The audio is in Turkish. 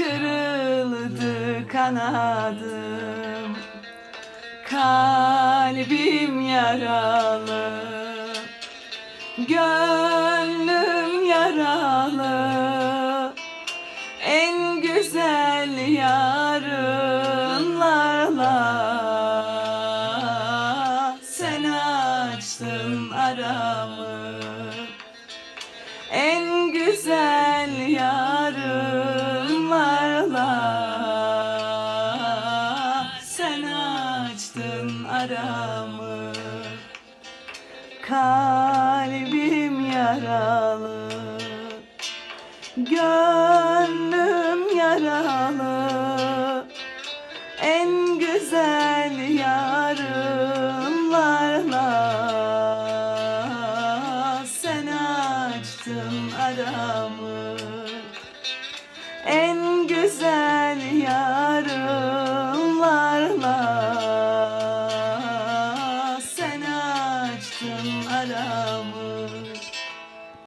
Kırıldı kanadım. Kalbim yaralı Gönlüm yaralı. En güzel yarınlarla Sen açtın aramı açtın aramı. Kalbim yaralı. Gönlüm yaralı. En güzel yarınlarla sen açtın aramı. En güzel yarınlarla aramı